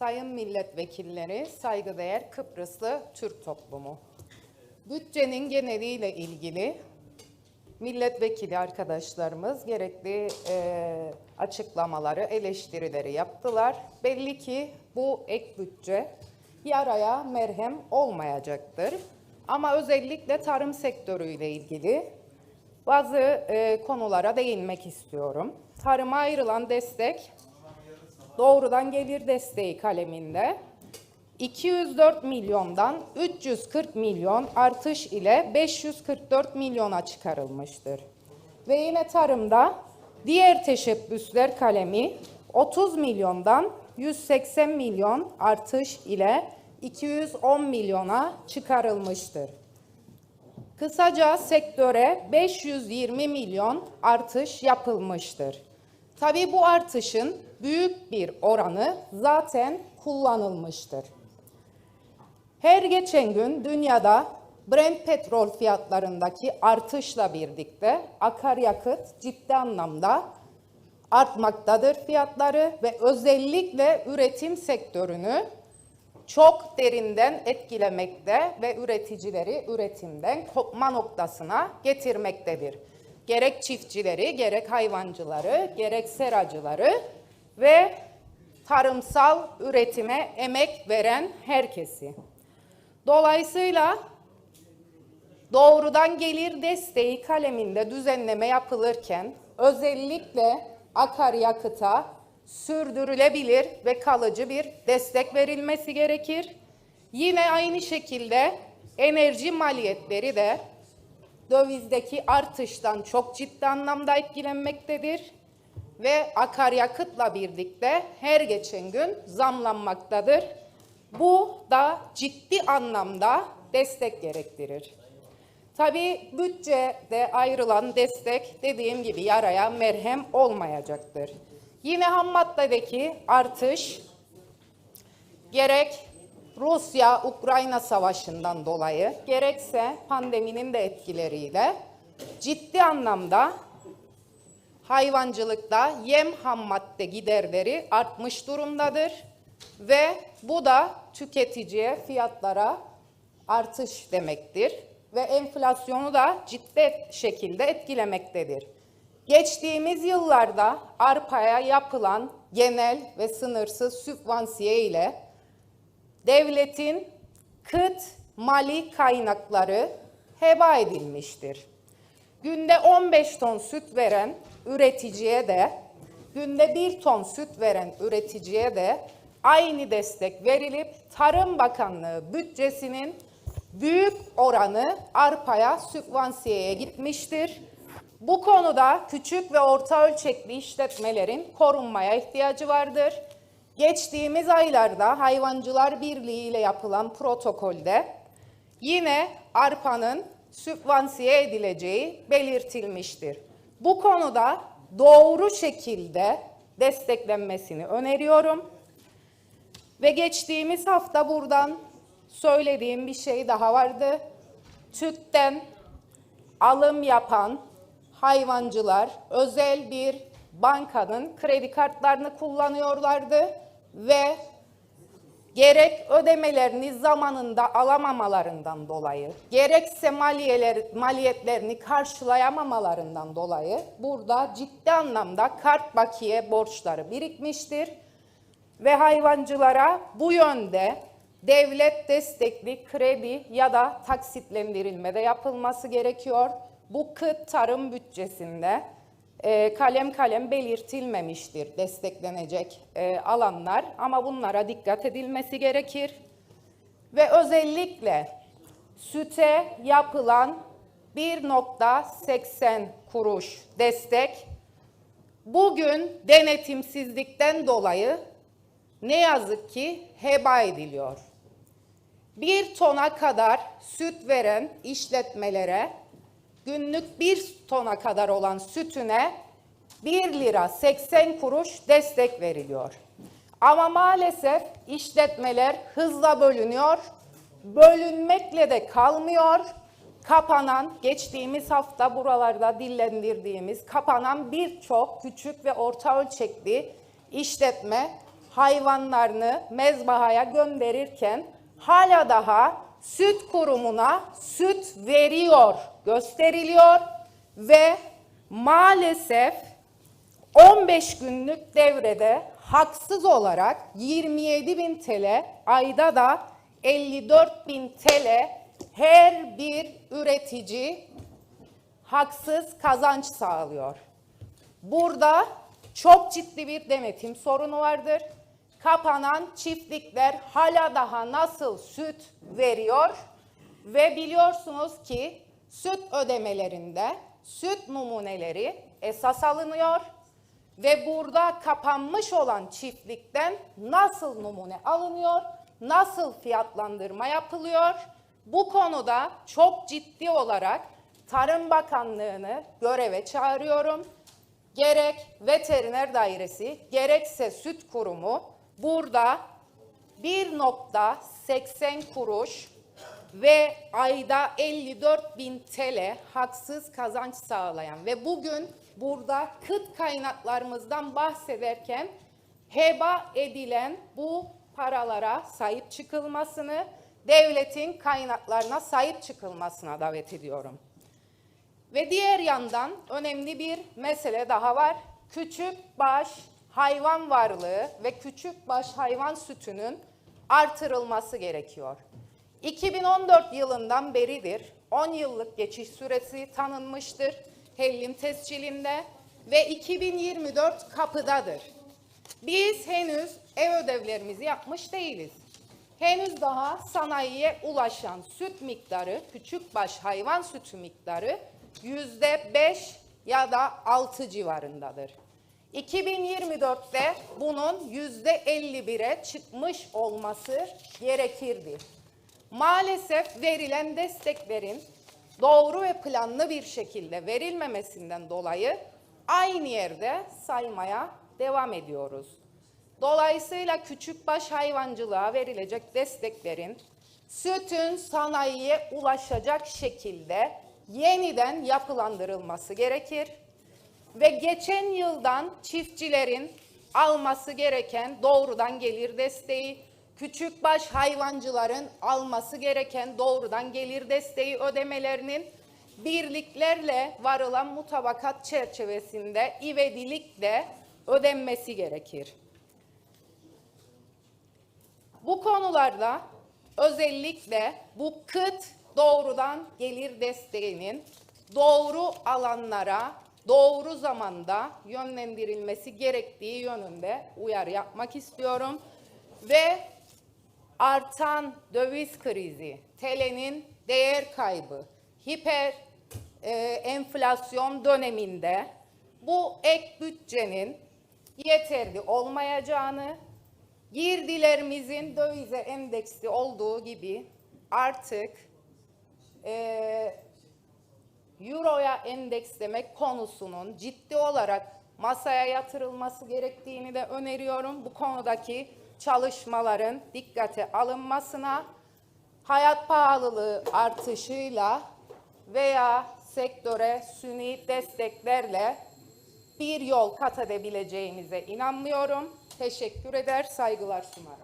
sayın milletvekilleri, saygıdeğer Kıbrıslı Türk toplumu. Bütçenin geneliyle ilgili milletvekili arkadaşlarımız gerekli e, açıklamaları, eleştirileri yaptılar. Belli ki bu ek bütçe yaraya merhem olmayacaktır. Ama özellikle tarım sektörüyle ilgili bazı e, konulara değinmek istiyorum. Tarıma ayrılan destek doğrudan gelir desteği kaleminde 204 milyondan 340 milyon artış ile 544 milyona çıkarılmıştır. Ve yine tarımda diğer teşebbüsler kalemi 30 milyondan 180 milyon artış ile 210 milyona çıkarılmıştır. Kısaca sektöre 520 milyon artış yapılmıştır. Tabii bu artışın büyük bir oranı zaten kullanılmıştır. Her geçen gün dünyada Brent petrol fiyatlarındaki artışla birlikte akaryakıt ciddi anlamda artmaktadır fiyatları ve özellikle üretim sektörünü çok derinden etkilemekte ve üreticileri üretimden kopma noktasına getirmektedir. Gerek çiftçileri, gerek hayvancıları, gerek seracıları ve tarımsal üretime emek veren herkesi. Dolayısıyla doğrudan gelir desteği kaleminde düzenleme yapılırken özellikle akaryakıta sürdürülebilir ve kalıcı bir destek verilmesi gerekir. Yine aynı şekilde enerji maliyetleri de dövizdeki artıştan çok ciddi anlamda etkilenmektedir ve akaryakıtla birlikte her geçen gün zamlanmaktadır. Bu da ciddi anlamda destek gerektirir. Tabii bütçede ayrılan destek dediğim gibi yaraya merhem olmayacaktır. Yine ham maddedeki artış gerek Rusya-Ukrayna savaşından dolayı gerekse pandeminin de etkileriyle ciddi anlamda hayvancılıkta yem ham madde giderleri artmış durumdadır ve bu da tüketiciye fiyatlara artış demektir ve enflasyonu da ciddi şekilde etkilemektedir. Geçtiğimiz yıllarda arpaya yapılan genel ve sınırsız sübvansiye ile devletin kıt mali kaynakları heba edilmiştir. Günde 15 ton süt veren üreticiye de, günde 1 ton süt veren üreticiye de aynı destek verilip Tarım Bakanlığı bütçesinin büyük oranı arpaya sübvansiyeye gitmiştir. Bu konuda küçük ve orta ölçekli işletmelerin korunmaya ihtiyacı vardır. Geçtiğimiz aylarda Hayvancılar Birliği ile yapılan protokolde yine arpanın sübvansiye edileceği belirtilmiştir. Bu konuda doğru şekilde desteklenmesini öneriyorum. Ve geçtiğimiz hafta buradan söylediğim bir şey daha vardı. TÜK'ten alım yapan hayvancılar özel bir bankanın kredi kartlarını kullanıyorlardı ve gerek ödemelerini zamanında alamamalarından dolayı, gerekse maliyeler, maliyetlerini karşılayamamalarından dolayı burada ciddi anlamda kart bakiye borçları birikmiştir ve hayvancılara bu yönde devlet destekli kredi ya da taksitlendirilme de yapılması gerekiyor. Bu kıt tarım bütçesinde e, kalem kalem belirtilmemiştir desteklenecek e, alanlar ama bunlara dikkat edilmesi gerekir. Ve özellikle süte yapılan 1.80 kuruş destek bugün denetimsizlikten dolayı ne yazık ki heba ediliyor. Bir tona kadar süt veren işletmelere günlük bir tona kadar olan sütüne 1 lira 80 kuruş destek veriliyor. Ama maalesef işletmeler hızla bölünüyor. Bölünmekle de kalmıyor. Kapanan, geçtiğimiz hafta buralarda dillendirdiğimiz kapanan birçok küçük ve orta ölçekli işletme hayvanlarını mezbahaya gönderirken hala daha süt kurumuna süt veriyor gösteriliyor ve maalesef 15 günlük devrede haksız olarak 27 bin TL, ayda da 54 bin TL her bir üretici haksız kazanç sağlıyor. Burada çok ciddi bir denetim sorunu vardır. Kapanan çiftlikler hala daha nasıl süt veriyor ve biliyorsunuz ki süt ödemelerinde süt numuneleri esas alınıyor ve burada kapanmış olan çiftlikten nasıl numune alınıyor, nasıl fiyatlandırma yapılıyor? Bu konuda çok ciddi olarak Tarım Bakanlığı'nı göreve çağırıyorum. Gerek veteriner dairesi, gerekse süt kurumu burada 1.80 kuruş ve ayda 54 bin TL haksız kazanç sağlayan ve bugün burada kıt kaynaklarımızdan bahsederken heba edilen bu paralara sahip çıkılmasını, devletin kaynaklarına sahip çıkılmasına davet ediyorum. Ve diğer yandan önemli bir mesele daha var. Küçük baş hayvan varlığı ve küçük baş hayvan sütünün artırılması gerekiyor. 2014 yılından beridir 10 yıllık geçiş süresi tanınmıştır Hellim tescilinde ve 2024 kapıdadır. Biz henüz ev ödevlerimizi yapmış değiliz. Henüz daha sanayiye ulaşan süt miktarı, küçükbaş hayvan sütü miktarı yüzde beş ya da altı civarındadır. 2024'te bunun yüzde 51'e çıkmış olması gerekirdi. Maalesef verilen desteklerin doğru ve planlı bir şekilde verilmemesinden dolayı aynı yerde saymaya devam ediyoruz. Dolayısıyla küçükbaş hayvancılığa verilecek desteklerin sütün sanayiye ulaşacak şekilde yeniden yapılandırılması gerekir ve geçen yıldan çiftçilerin alması gereken doğrudan gelir desteği, küçükbaş hayvancıların alması gereken doğrudan gelir desteği ödemelerinin birliklerle varılan mutabakat çerçevesinde ivedilikle ödenmesi gerekir. Bu konularda özellikle bu kıt doğrudan gelir desteğinin doğru alanlara doğru zamanda yönlendirilmesi gerektiği yönünde uyarı yapmak istiyorum. Ve artan döviz krizi, TL'nin değer kaybı, hiper e, enflasyon döneminde bu ek bütçenin yeterli olmayacağını, girdilerimizin dövize endeksli olduğu gibi artık e, Euro'ya endekslemek konusunun ciddi olarak masaya yatırılması gerektiğini de öneriyorum. Bu konudaki çalışmaların dikkate alınmasına, hayat pahalılığı artışıyla veya sektöre suni desteklerle bir yol kat edebileceğimize inanmıyorum. Teşekkür eder, saygılar sunarım.